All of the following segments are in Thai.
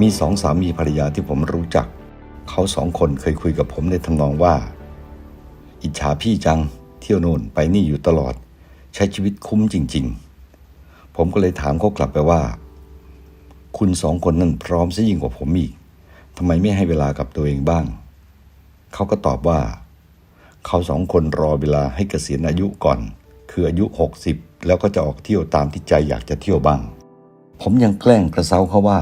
มีสองสามีภรรยาที่ผมรู้จัก เขาสองคนเคยคุยกับผมในทำนองว่า อิจฉาพี่จัง เที่ยวโน่นไปนี่อยู่ตลอด ใช้ชีวิตคุ้มจริง ๆ ผมก็เลยถามเขากลับไปว่า คุณสองคนนั่นพร้อมซะยิ่งกว่าผมอีกทำไมไม่ให้เวลากับตัวเองบ้าง เขาก็ตอบว่า เขาสองคนรอเวลาให้เกษียณอายุก่อน คืออายุ 60 แล้วก็จะออกเที่ยวตามที่ใจอยากจะเที่ยวบ้าง ผมยังแกล้งกระเซาเขาว่า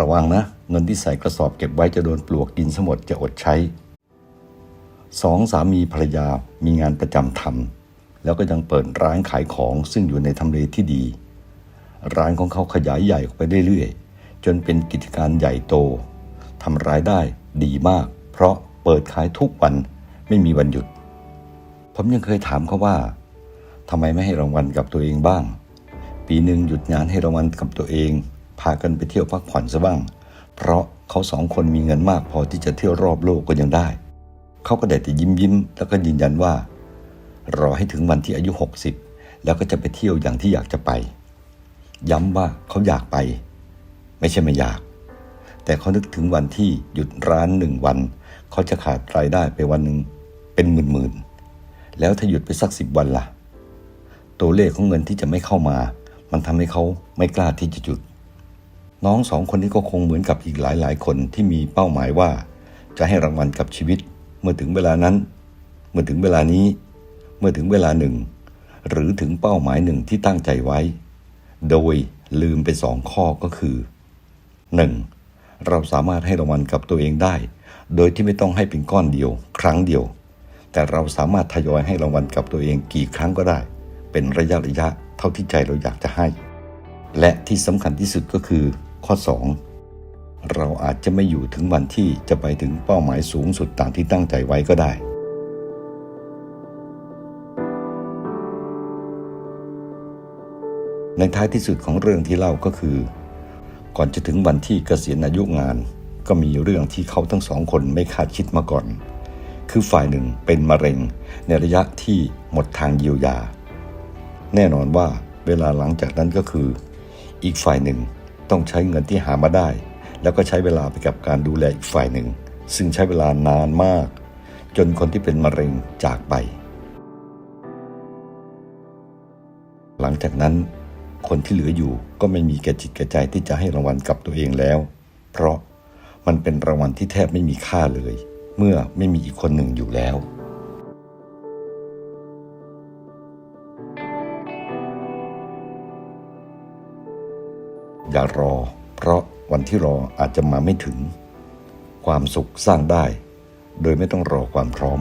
ระวังนะ เงินที่ใส่กระสอบเก็บไว้จะโดนปลวกกินสมดจะอดใช้สองสามีภรรยามีงานประจำทำแล้วก็ยังเปิดร้านขายของซึ่งอยู่ในทำเลที่ดี ร้านของเขาขยายใหญ่ออกไปเรื่อยๆ จนเป็นกิจการใหญ่โตทำรายได้ดีมาก เพราะเปิดขายทุกวันไม่มีวันหยุด ผมยังเคยถามเขาว่าทำไมไม่ให้รางวัลกับตัวเองบ้าง ปีหนึ่งหยุดงานให้รางวัลกับตัวเอง พากันไปเที่ยวพักผ่อนซะบ้าง เพราะเขาสองคนมีเงินมากพอที่จะเที่ยวรอบโลกก็ยังได้ เขาก็ได้แต่ยิ้มยิ้มแล้วก็ยืนยันว่า รอให้ถึงวันที่อายุ 60 แล้วก็จะไปเที่ยวอย่างที่อยากจะไป ย้ำว่าเขาอยากไป ไม่ใช่ไม่อยาก แต่เขานึกถึงวันที่หยุดร้านหนึ่งวัน เขาจะขาดรายได้ไปวันหนึ่งเป็นหมื่นๆแล้วถ้าหยุดไปสักสิบวันล่ะ ตัวเลขของเงินที่จะไม่เข้ามา มันทำให้เขาไม่กล้าที่จะหยุด น้องสองคนนี้ก็คงเหมือนกับอีกหลายๆ คนที่มีเป้าหมายว่า จะให้รางวัลกับชีวิต เมื่อถึงเวลานั้น เมื่อถึงเวลานี้ เมื่อถึงเวลาหนึ่ง หรือถึงเป้าหมายหนึ่งที่ตั้งใจไว้ โดยลืมไปสองข้อก็คือ 1. เราสามารถให้รางวัลกับตัวเองได้ โดยที่ไม่ต้องให้เป็นก้อนเดียว ครั้งเดียว แต่เราสามารถทยอยให้รางวัลกับตัวเองกี่ครั้งก็ได้ เป็นระยะระยะเท่าที่ใจเราอยากจะให้ และที่สำคัญที่สุดก็คือ ข้อ 2 เราอาจจะไม่อยู่ถึงวันที่จะไปถึงเป้าหมายสูงสุดตามที่ตั้งใจไว้ก็ได้ ในท้ายที่สุดของเรื่องที่เล่าก็คือ ก่อนจะถึงวันที่เกษียณอายุงาน ก็มีเรื่องที่เขาทั้งสองคนไม่คาดคิดมาก่อน คือฝ่ายหนึ่งเป็นมะเร็ง ในระยะที่หมดทางเยียวยา แน่นอนว่าเวลาหลังจากนั้นก็คือ อีกฝ่ายหนึ่ง ต้องใช้เงินที่หามาได้ แล้วก็ใช้เวลาไปกับการดูแลอีกฝ่ายหนึ่ง ซึ่งใช้เวลานานมาก จนคนที่เป็นมะเร็งจากไป หลังจากนั้น คนที่เหลืออยู่ก็ไม่มีแก่จิตแก่ใจที่จะให้รางวัลกับตัวเองแล้ว เพราะมันเป็นรางวัลที่แทบไม่มีค่าเลย เมื่อไม่มีอีกคนหนึ่งอยู่แล้ว อย่ารอ เพราะวันที่รออาจจะมาไม่ถึง ความสุขสร้างได้ โดยไม่ต้องรอความพร้อม